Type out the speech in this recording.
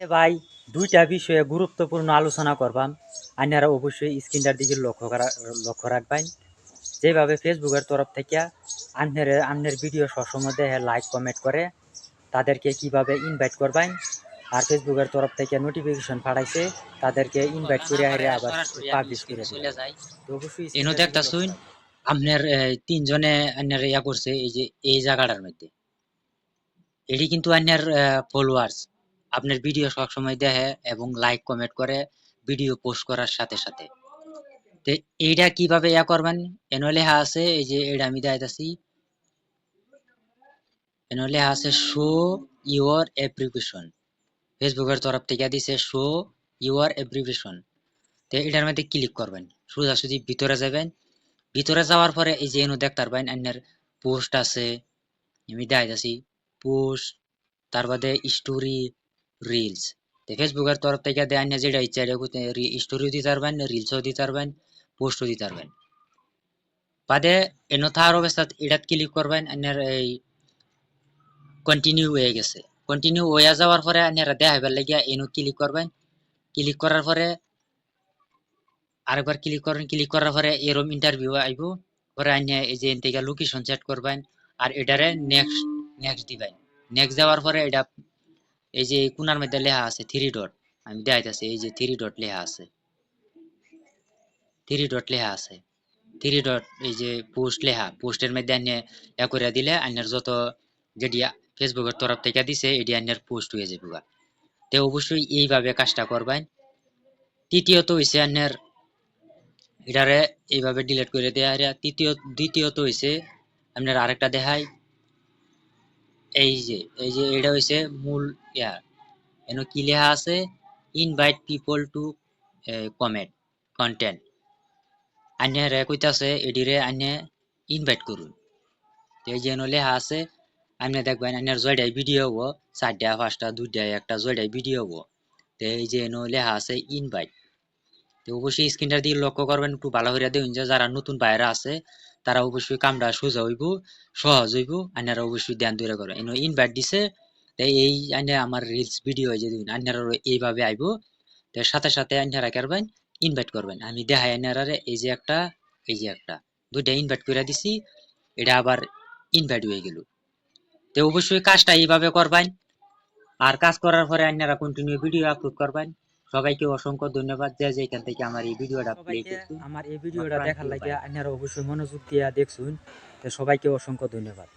ভাই দুইটা বিষয়ে গুরুত্বপূর্ণ আলোচনা করবাম। আপনারা অবশ্যই স্ক্রিনটার দিকে লক্ষ্য করা লক্ষ্য রাখবেন। যেভাবে ফেসবুকের তরফ থেকে আন্নের আন্নের ভিডিও সবসময় লাইক কমেন্ট করে তাদেরকে কীভাবে ইনভাইট করবেন। আর ফেসবুকের তরফ থেকে নোটিফিকেশন পাঠাইছে তাদেরকে ইনভাইট করে হারে আবার পাবলিশ করে দিবে। চলে যায় তো অবশ্যই এনো আপনার তিনজনে আপনার ইয়া করছে এই যে এই জায়গাটার মধ্যে। এটি কিন্তু আপনার ফলোয়ার্স আপনার ভিডিও সবসময় দেখে এবং লাইক কমেন্ট করে ভিডিও পোস্ট করার সাথে সাথে। তো এইটা কীভাবে ইয়া করবেন? এনো লেখা আছে, এই যে এটা আমি দেখাইতাছি। এনো লেখা আছে শো ইউর অ্যাপ্লিকেশন ফেসবুকের তরফ থেকে দিছে শো ইউর অ্যাপ্লিকেশন তো এটার মধ্যে ক্লিক করবেন সোজাসুজি ভিতরে যাবেন। ভিতরে যাওয়ার পরে এই যে এনো দেখতে পারবেন আপনার পোস্ট আছে। আমি দেখাইতাছি পোস্ট তার বাদে স্টোরি রিলস তো ফেসবুকের তরফ থেকে দেয় না যেটা ইচ্ছা এটা স্টোরিও দিতে পারবেন রিলসও দিতে পারবেন পোস্টও দিতে পারবেন। বাদে এনো থার অবস্থাত এটাত ক্লিক করবেন আপনার এই কন্টিনিউ হয়ে গেছে। কন্টিনিউ হয়ে যাওয়ার পরে আপনারা দেখাবার লাগিয়া এনো ক্লিক করবেন। ক্লিক করার পরে আরেকবার ক্লিক করেন ক্লিক করার পরে এরম ইন্টারভিউ আইব। পরে আইনে এই যে এন থেকে লোকেশন সেট করবেন, আর এটারে নেক্সট নেক্সট দিবেন। নেক্সট যাওয়ার পরে এটা এই যে এই কোনার মধ্যে লেখা আছে থ্রি ডট আমি দেখাইতেছি, এই যে থ্রি ডট লেখা আছে। থ্রি ডট লেখা আছে। থ্রি ডট এই যে পোস্ট লেখা পোস্টের মধ্যে আইনে ইয়া করে দিলে আইনের যত যেটি ফেসবুকের তরফ থেকে দিছে, এটি আইনের পোস্ট হয়ে যাবে। তো অবশ্যই এইভাবে কাজটা করবেন। তৃতীয়ত হইছে আইনের, এটারে এইভাবে ডিলিট করে দেয়া তৃতীয় দ্বিতীয়ত হইছে আপনার আরেকটা দেখাই এই যে এই যে এটা হইছে মূল ইয়া। এনো কি লেখা আছে? Invite people to comment content আন্যে রে কইতাছে এডিরে আন্যে ইনভাইট করুন। তো এই যে লেখা আছে আপনি দেখবেন আন্যার জয়টাই ভিডিও হব চারটা পাঁচটা দুইটা একটা জয়টাই ভিডিও হব। তো এই যে লেখা আছে ইনভাইট তো অবশ্যই স্ক্রিনটার দিকে লক্ষ্য করবেন, একটু ভালো করে দেখুন যে যারা নতুন বাইরে আছে, তারা অবশ্যই কামটা সোজা হইব, সহজ হইব, আইনারা অবশ্যই ধ্যান ধরে করবেন এনে ইনভাইট দিছে তাই এই আইনে আমার রিলস ভিডিও যে দিন আইনারা এইভাবে আইব, তো সাথে সাথে আইনারা করবেন ইনভাইট করবেন। আমি দেখাই আইনারা এই যে একটা, এই যে একটা, দুইটা ইনভাইট করে দিছি, এটা আবার ইনভাইট হয়ে গেল। তো অবশ্যই কাজটা এইভাবে করবেন, আর কাজ করার পরে আপনারা কন্টিনিউ ভিডিও আপলোড করবেন। সবাইকে অসংখ্য ধন্যবাদ যে এখান থেকে আমার এই ভিডিওটা প্লে সবাইকে আমার এই ভিডিওটা দেখার লাগে আপনারা অবশ্যই মনোযোগ দিয়ে দেখছুন তো সবাইকে অসংখ্য ধন্যবাদ।